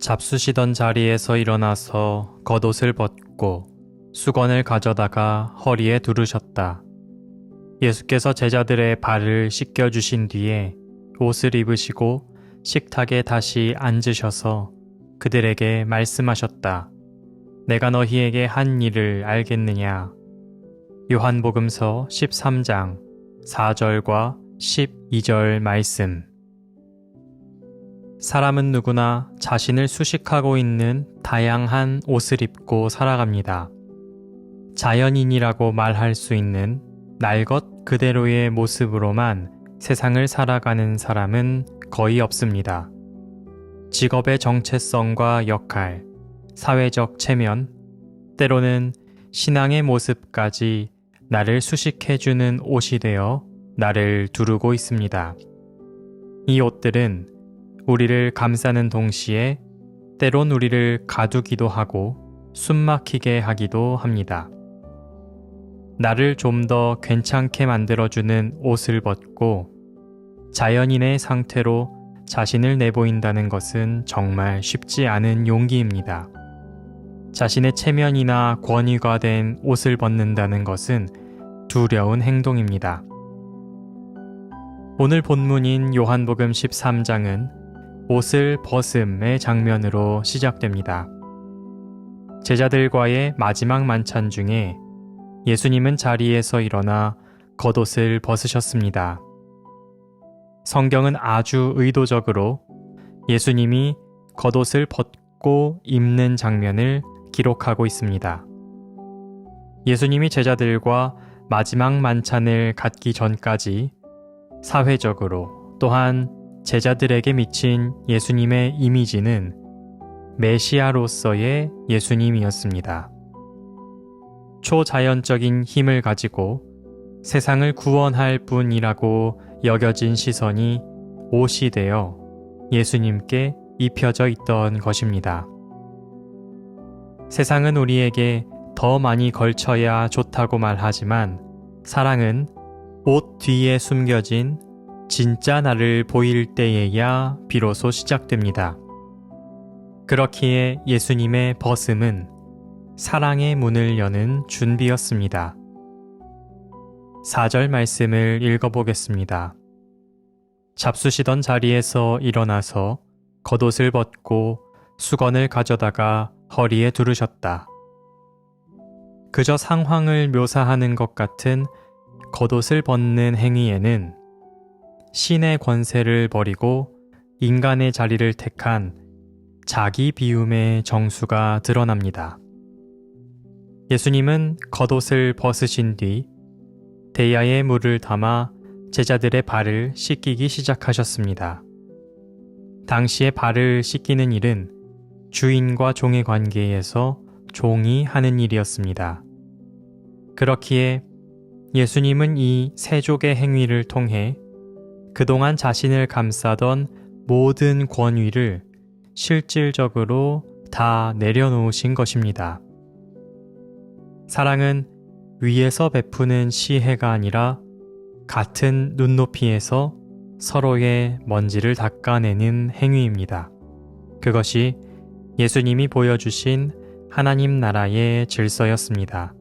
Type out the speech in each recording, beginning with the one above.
잡수시던 자리에서 일어나서 겉옷을 벗고 수건을 가져다가 허리에 두르셨다. 예수께서 제자들의 발을 씻겨주신 뒤에 옷을 입으시고 식탁에 다시 앉으셔서 그들에게 말씀하셨다. 내가 너희에게 한 일을 알겠느냐? 요한복음서 13장 4절과 12절 말씀. 사람은 누구나 자신을 수식하고 있는 다양한 옷을 입고 살아갑니다. 자연인이라고 말할 수 있는 날 것 그대로의 모습으로만 세상을 살아가는 사람은 거의 없습니다. 직업의 정체성과 역할, 사회적 체면, 때로는 신앙의 모습까지 나를 수식해주는 옷이 되어 나를 두르고 있습니다. 이 옷들은 우리를 감싸는 동시에 때론 우리를 가두기도 하고 숨 막히게 하기도 합니다. 나를 좀 더 괜찮게 만들어주는 옷을 벗고 자연인의 상태로 자신을 내보인다는 것은 정말 쉽지 않은 용기입니다. 자신의 체면이나 권위가 된 옷을 벗는다는 것은 두려운 행동입니다. 오늘 본문인 요한복음 13장은 옷을 벗음의 장면으로 시작됩니다. 제자들과의 마지막 만찬 중에 예수님은 자리에서 일어나 겉옷을 벗으셨습니다. 성경은 아주 의도적으로 예수님이 겉옷을 벗고 입는 장면을 기록하고 있습니다. 예수님이 제자들과 마지막 만찬을 갖기 전까지 사회적으로 또한 제자들에게 미친 예수님의 이미지는 메시아로서의 예수님이었습니다. 초자연적인 힘을 가지고 세상을 구원할 분이라고 여겨진 시선이 옷이 되어 예수님께 입혀져 있던 것입니다. 세상은 우리에게 더 많이 걸쳐야 좋다고 말하지만 사랑은 옷 뒤에 숨겨진 진짜 나를 보일 때에야 비로소 시작됩니다. 그렇기에 예수님의 벗음은 사랑의 문을 여는 준비였습니다. 4절 말씀을 읽어보겠습니다. 잡수시던 자리에서 일어나서 겉옷을 벗고 수건을 가져다가 허리에 두르셨다. 그저 상황을 묘사하는 것 같은 겉옷을 벗는 행위에는 신의 권세를 버리고 인간의 자리를 택한 자기 비움의 정수가 드러납니다. 예수님은 겉옷을 벗으신 뒤 대야에 물을 담아 제자들의 발을 씻기기 시작하셨습니다. 당시의 발을 씻기는 일은 주인과 종의 관계에서 종이 하는 일이었습니다. 그렇기에 예수님은 이 세족의 행위를 통해 그동안 자신을 감싸던 모든 권위를 실질적으로 다 내려놓으신 것입니다. 사랑은 위에서 베푸는 시해가 아니라 같은 눈높이에서 서로의 먼지를 닦아내는 행위입니다. 그것이 예수님이 보여주신 하나님 나라의 질서였습니다.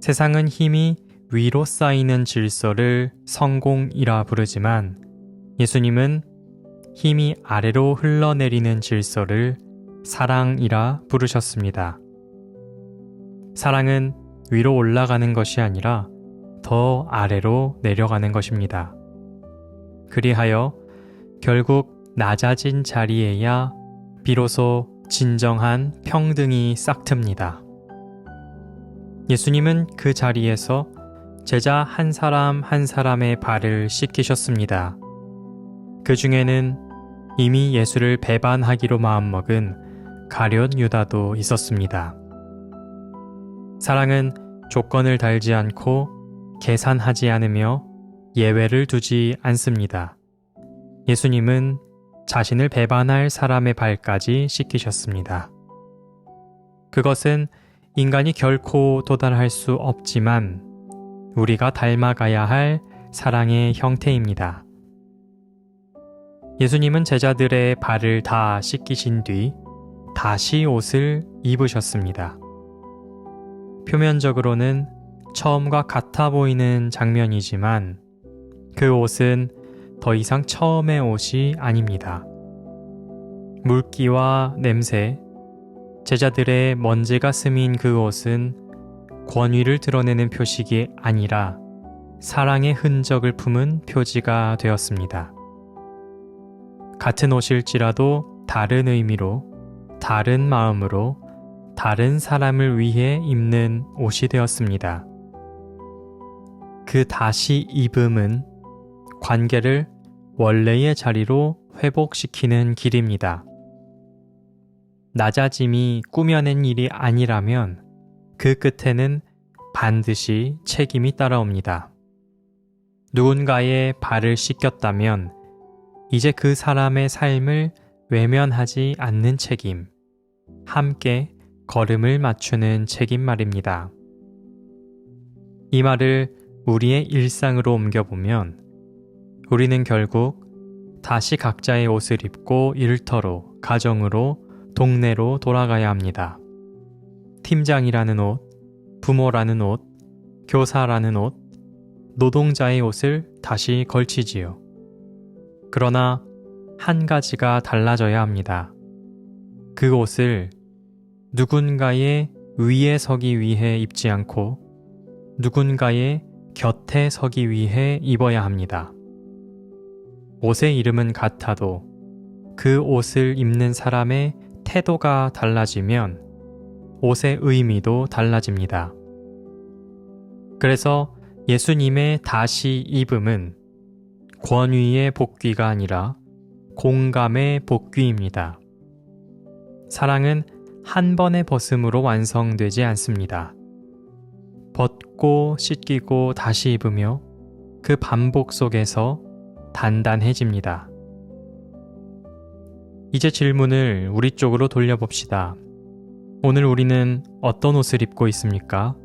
세상은 힘이 위로 쌓이는 질서를 성공이라 부르지만 예수님은 힘이 아래로 흘러내리는 질서를 사랑이라 부르셨습니다. 사랑은 위로 올라가는 것이 아니라 더 아래로 내려가는 것입니다. 그리하여 결국 낮아진 자리에야 비로소 진정한 평등이 싹틉니다. 예수님은 그 자리에서 제자 한 사람 한 사람의 발을 씻기셨습니다. 그 중에는 이미 예수를 배반하기로 마음먹은 가룟 유다도 있었습니다. 사랑은 조건을 달지 않고 계산하지 않으며 예외를 두지 않습니다. 예수님은 자신을 배반할 사람의 발까지 씻기셨습니다. 그것은 인간이 결코 도달할 수 없지만 우리가 닮아가야 할 사랑의 형태입니다. 예수님은 제자들의 발을 다 씻기신 뒤 다시 옷을 입으셨습니다. 표면적으로는 처음과 같아 보이는 장면이지만 그 옷은 더 이상 처음의 옷이 아닙니다. 물기와 냄새, 제자들의 먼지가 스민 그 옷은 권위를 드러내는 표식이 아니라 사랑의 흔적을 품은 표지가 되었습니다. 같은 옷일지라도 다른 의미로, 다른 마음으로, 다른 사람을 위해 입는 옷이 되었습니다. 그 다시 입음은 관계를 원래의 자리로 회복시키는 길입니다. 낮아짐이 꾸며낸 일이 아니라면 그 끝에는 반드시 책임이 따라옵니다. 누군가의 발을 씻겼다면 이제 그 사람의 삶을 외면하지 않는 책임, 함께 걸음을 맞추는 책임 말입니다. 이 말을 우리의 일상으로 옮겨보면 우리는 결국 다시 각자의 옷을 입고 일터로, 가정으로, 동네로 돌아가야 합니다. 팀장이라는 옷, 부모라는 옷, 교사라는 옷, 노동자의 옷을 다시 걸치지요. 그러나 한 가지가 달라져야 합니다. 그 옷을 누군가의 위에 서기 위해 입지 않고 누군가의 곁에 서기 위해 입어야 합니다. 옷의 이름은 같아도 그 옷을 입는 사람의 태도가 달라지면 옷의 의미도 달라집니다. 그래서 예수님의 다시 입음은 권위의 복귀가 아니라 공감의 복귀입니다. 사랑은 한 번의 벗음으로 완성되지 않습니다. 벗고 씻기고 다시 입으며 그 반복 속에서 단단해집니다. 이제 질문을 우리 쪽으로 돌려봅시다. 오늘 우리는 어떤 옷을 입고 있습니까?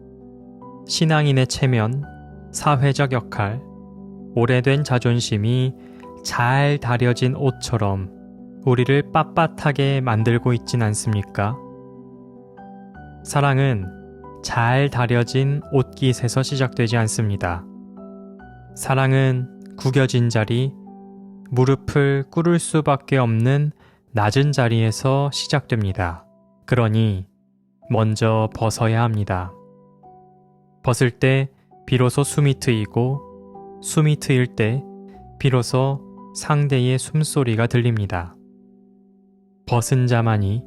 신앙인의 체면, 사회적 역할, 오래된 자존심이 잘 다려진 옷처럼 우리를 빳빳하게 만들고 있진 않습니까? 사랑은 잘 다려진 옷깃에서 시작되지 않습니다. 사랑은 구겨진 자리, 무릎을 꿇을 수밖에 없는 낮은 자리에서 시작됩니다. 그러니 먼저 벗어야 합니다. 벗을 때 비로소 숨이 트이고 숨이 트일 때 비로소 상대의 숨소리가 들립니다. 벗은 자만이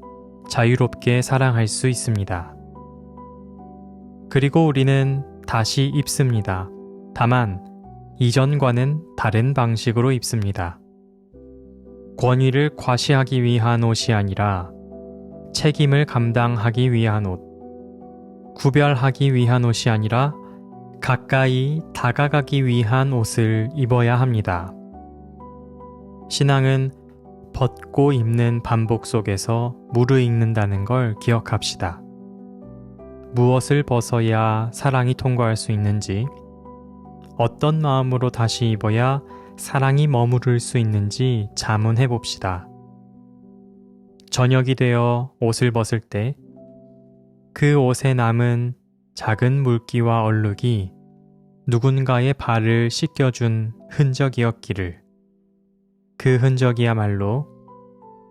자유롭게 사랑할 수 있습니다. 그리고 우리는 다시 입습니다. 다만 이전과는 다른 방식으로 입습니다. 권위를 과시하기 위한 옷이 아니라 책임을 감당하기 위한 옷, 구별하기 위한 옷이 아니라 가까이 다가가기 위한 옷을 입어야 합니다. 신앙은 벗고 입는 반복 속에서 무르익는다는 걸 기억합시다. 무엇을 벗어야 사랑이 통과할 수 있는지, 어떤 마음으로 다시 입어야 사랑이 머무를 수 있는지 자문해 봅시다. 저녁이 되어 옷을 벗을 때 그 옷에 남은 작은 물기와 얼룩이 누군가의 발을 씻겨준 흔적이었기를 그 흔적이야말로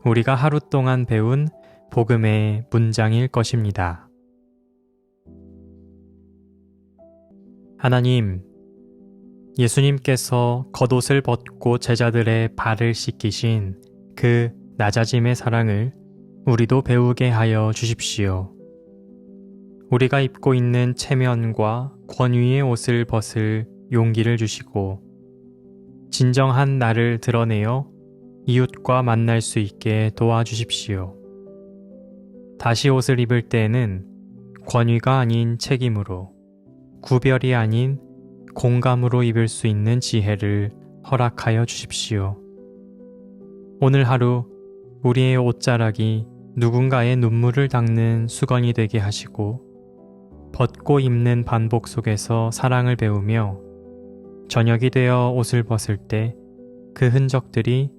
우리가 하루 동안 배운 복음의 문장일 것입니다. 하나님, 예수님께서 겉옷을 벗고 제자들의 발을 씻기신 그 낮아짐의 사랑을 우리도 배우게 하여 주십시오. 우리가 입고 있는 체면과 권위의 옷을 벗을 용기를 주시고 진정한 나를 드러내어 이웃과 만날 수 있게 도와주십시오. 다시 옷을 입을 때에는 권위가 아닌 책임으로, 구별이 아닌 공감으로 입을 수 있는 지혜를 허락하여 주십시오. 오늘 하루 우리의 옷자락이 누군가의 눈물을 닦는 수건이 되게 하시고 벗고 입는 반복 속에서 사랑을 배우며 저녁이 되어 옷을 벗을 때 그 흔적들이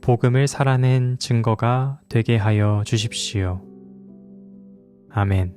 복음을 살아낸 증거가 되게 하여 주십시오. 아멘.